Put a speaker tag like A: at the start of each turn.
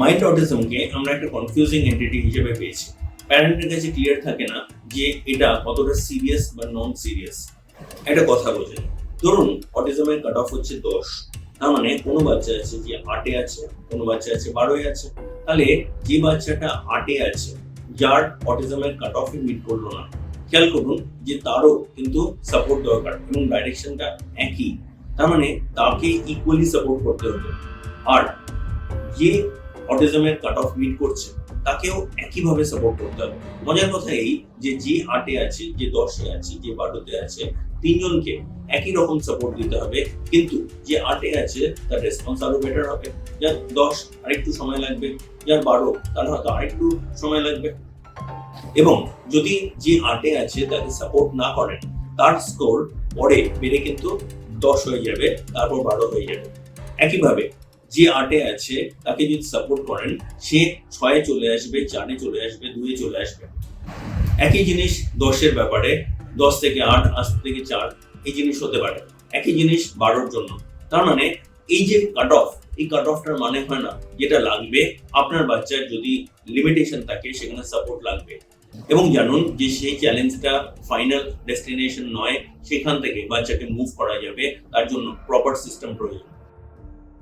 A: Mild অটিজমকে আমরা একটা confusing entity হিসেবে পেয়েছি। প্যারেন্টের কাছে ক্লিয়ার থাকে না যে এটা কতটা সিরিয়াস বা নন সিরিয়াস একটা কথা বোঝেন ধরুন অটিজমের কাট অফ হচ্ছে দশ। তার মানে কোনো বাচ্চা আছে যে আটে আছে, কোনো বাচ্চা আছে বারোয় আছে। তাহলে যে বাচ্চাটা আটে আছে, যার অটিজমের কাট অফে মিট করল না, খেয়াল করুন যে তারও কিন্তু সাপোর্ট দরকার এবং ডাইরেকশনটা একই। তার মানে তাকে ইকুয়ালি সাপোর্ট করতে হতো আর যে অটিজমের কাট অফ মিট করছে, তাকেও একইভাবে সাপোর্ট করতে হবে। মজার কথা এই যে যে আটে আছে, যে দশে আছে, যে বারোতে আছে, তিনজনকে একই রকম সাপোর্ট দিতে হবে। কিন্তু যে আটে আছে, তার রেসপন্স আরও বেটার হবে। যার দশ আরেকটু সময় লাগবে, যার বারো, তার হয়তো আরেকটু সময় লাগবে। এবং যদি যে আটে আছে, তাকে সাপোর্ট না করেন, তার স্কোর পরে বেড়ে কিন্তু দশ হয়ে যাবে, তারপর বারো হয়ে যাবে। একইভাবে যে আটে আছে, তাকে যদি সাপোর্ট করেন, সে ছয়ে চলে আসবে, চারে চলে আসবে, দুয়ে চলে আসবে। একই জিনিস দশের ব্যাপারে, দশ থেকে আট আট থেকে চার, এই জিনিস হতে পারে। একই জিনিস বারোর জন্য। তার মানে এই যে কাট অফ এই কাট অফটার মানে হয় না, যেটা লাগবে, আপনার বাচ্চার যদি লিমিটেশন থাকে, সেখানে সাপোর্ট লাগবে। এবং জানুন যে সেই চ্যালেঞ্জটা ফাইনাল ডেস্টিনেশন নয়, সেখান থেকে বাচ্চাকে মুভ করা যাবে, তার জন্য প্রপার সিস্টেম প্রয়োজন।